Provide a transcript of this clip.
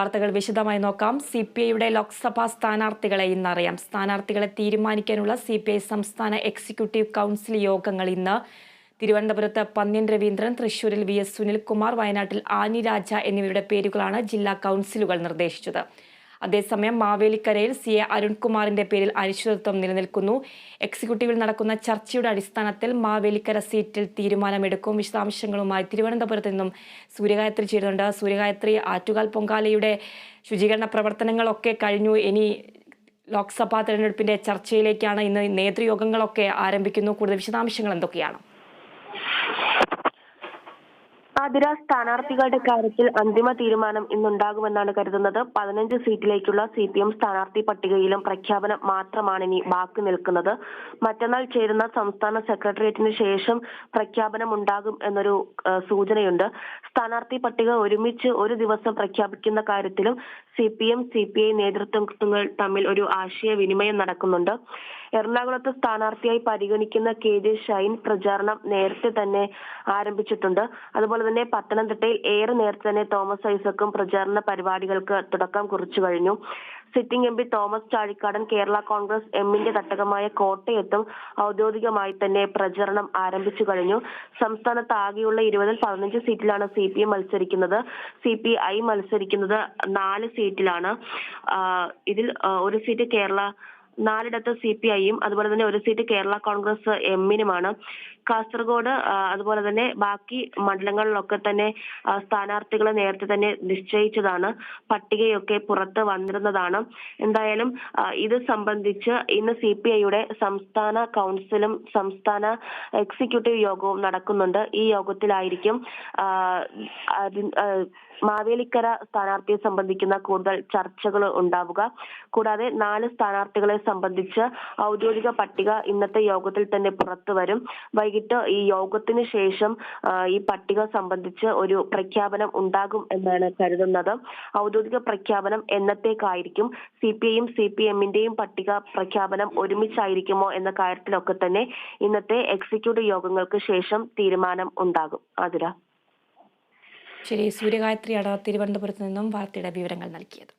വാർത്തകൾ വിശദമായി നോക്കാം. സി പി ഐയുടെ ലോക്സഭാ സ്ഥാനാർത്ഥികളെ ഇന്നറിയാം. സ്ഥാനാർത്ഥികളെ തീരുമാനിക്കാനുള്ള സി പി ഐ സംസ്ഥാന എക്സിക്യൂട്ടീവ് കൗൺസിൽ യോഗങ്ങൾ ഇന്ന്. തിരുവനന്തപുരത്ത് പന്ന്യൻ രവീന്ദ്രൻ തൃശൂരിൽ വി എസ് സുനിൽകുമാർ വയനാട്ടിൽ ആനി രാജ എന്നിവരുടെ പേരുകളാണ് ജില്ലാ കൗൺസിലുകൾ നിർദ്ദേശിച്ചത്. അതേസമയം മാവേലിക്കരയിൽ സി എ അരുൺകുമാറിന്റെ പേരിൽ അനിശ്ചിതത്വം നിലനിൽക്കുന്നു. എക്സിക്യൂട്ടീവിൽ നടക്കുന്ന ചർച്ചയുടെ അടിസ്ഥാനത്തിൽ മാവേലിക്കര സീറ്റിൽ തീരുമാനമെടുക്കും. വിശദാംശങ്ങളുമായി തിരുവനന്തപുരത്ത് നിന്നും സൂര്യഗായത്രി ചേരുന്നുണ്ട്. സൂര്യഗായത്രി ആറ്റുകാൽ പൊങ്കാലയുടെ ശുചീകരണ പ്രവർത്തനങ്ങളൊക്കെ കഴിഞ്ഞു. ഇനി ലോക്സഭാ തെരഞ്ഞെടുപ്പിന്റെ ചർച്ചയിലേക്കാണ് ഇന്ന് നേതൃയോഗങ്ങളൊക്കെ ആരംഭിക്കുന്നു. കൂടുതൽ വിശദാംശങ്ങൾ എന്തൊക്കെയാണ്? ആതിര സ്ഥാനാർത്ഥികളുടെ കാര്യത്തിൽ അന്തിമ തീരുമാനം ഇന്നുണ്ടാകുമെന്നാണ് കരുതുന്നത്. പതിനഞ്ച് സീറ്റിലേക്കുള്ള സി പി എം സ്ഥാനാർത്ഥി പട്ടികയിലും പ്രഖ്യാപനം മാത്രമാണ് ഇനി ബാക്കി നിൽക്കുന്നത്. മറ്റന്നാൾ ചേരുന്ന സംസ്ഥാന സെക്രട്ടേറിയറ്റിന് ശേഷം പ്രഖ്യാപനം ഉണ്ടാകും എന്നൊരു സൂചനയുണ്ട്. സ്ഥാനാർത്ഥി പട്ടിക ഒരുമിച്ച് ഒരു ദിവസം പ്രഖ്യാപിക്കുന്ന കാര്യത്തിലും C P M C P I നേതൃത്വങ്ങൾ തമ്മിൽ ഒരു ആശയവിനിമയം നടക്കുന്നുണ്ട്. എറണാകുളത്ത് സ്ഥാനാർത്ഥിയായി പരിഗണിക്കുന്ന കെ ജെ ഷൈൻ പ്രചാരണം നേരത്തെ തന്നെ ആരംഭിച്ചിട്ടുണ്ട്. അതുപോലെ തന്നെ പത്തനംതിട്ടയിൽ ഏറെ നേരത്തെ തന്നെ തോമസ് ഐസക്കും പ്രചാരണ പരിപാടികൾക്ക് തുടക്കം കുറിച്ചു കഴിഞ്ഞു. Sitting M P Thomas Chazhikadan Kerala Congress എമ്മിന്റെ തട്ടകമായ കോട്ടയത്തും ഔദ്യോഗികമായി തന്നെ പ്രചരണം ആരംഭിച്ചു കഴിഞ്ഞു. സംസ്ഥാനത്ത് ആകെയുള്ള ഇരുപതിൽ പതിനഞ്ച് സീറ്റിലാണ് സി പി എം മത്സരിക്കുന്നത്. സി പി ഐ മത്സരിക്കുന്നത് നാല് സീറ്റിലാണ്. ഇതിൽ ഒരു സീറ്റ് കേരള നാലിടത്ത് സി പി ഐയും അതുപോലെ തന്നെ ഒരു സീറ്റ് കേരള കോൺഗ്രസ് എമ്മിനുമാണ് കാസർഗോഡ് അതുപോലെ തന്നെ ബാക്കി മണ്ഡലങ്ങളിലൊക്കെ തന്നെ സ്ഥാനാർത്ഥികളെ നേരത്തെ തന്നെ നിശ്ചയിച്ചതാണ്. പട്ടികയൊക്കെ പുറത്ത് വന്നിരുന്നതാണ്. എന്തായാലും ഇത് സംബന്ധിച്ച് ഇന്ന് സി പി ഐയുടെ സംസ്ഥാന കൗൺസിലും സംസ്ഥാന എക്സിക്യൂട്ടീവ് യോഗവും നടക്കുന്നുണ്ട്. ഈ യോഗത്തിലായിരിക്കും മാവേലിക്കര സ്ഥാനാർത്ഥിയെ സംബന്ധിക്കുന്ന കൂടുതൽ ചർച്ചകൾ ഉണ്ടാവുക. കൂടാതെ നാല് സ്ഥാനാർത്ഥികളെ സംബന്ധിച്ച് ഔദ്യോഗിക പട്ടിക ഇന്നത്തെ യോഗത്തിൽ തന്നെ പുറത്തു വരും. വൈകിട്ട് ഈ യോഗത്തിന് ശേഷം ഈ പട്ടിക സംബന്ധിച്ച് ഒരു പ്രഖ്യാപനം ഉണ്ടാകും എന്നാണ് കരുതുന്നത്. ഔദ്യോഗിക പ്രഖ്യാപനം എന്നത്തേക്കായിരിക്കും? സി പി ഐയും സി പി എമ്മിന്റെയും പട്ടിക പ്രഖ്യാപനം ഒരുമിച്ചായിരിക്കുമോ എന്ന കാര്യത്തിലൊക്കെ തന്നെ ഇന്നത്തെ എക്സിക്യൂട്ടീവ് യോഗങ്ങൾക്ക് ശേഷം തീരുമാനം ഉണ്ടാകും. ആതിര. ശരി സൂര്യഗായത്രിയാണ് തിരുവനന്തപുരത്ത് നിന്നും വാർത്തയുടെ വിവരങ്ങൾ നൽകിയത്.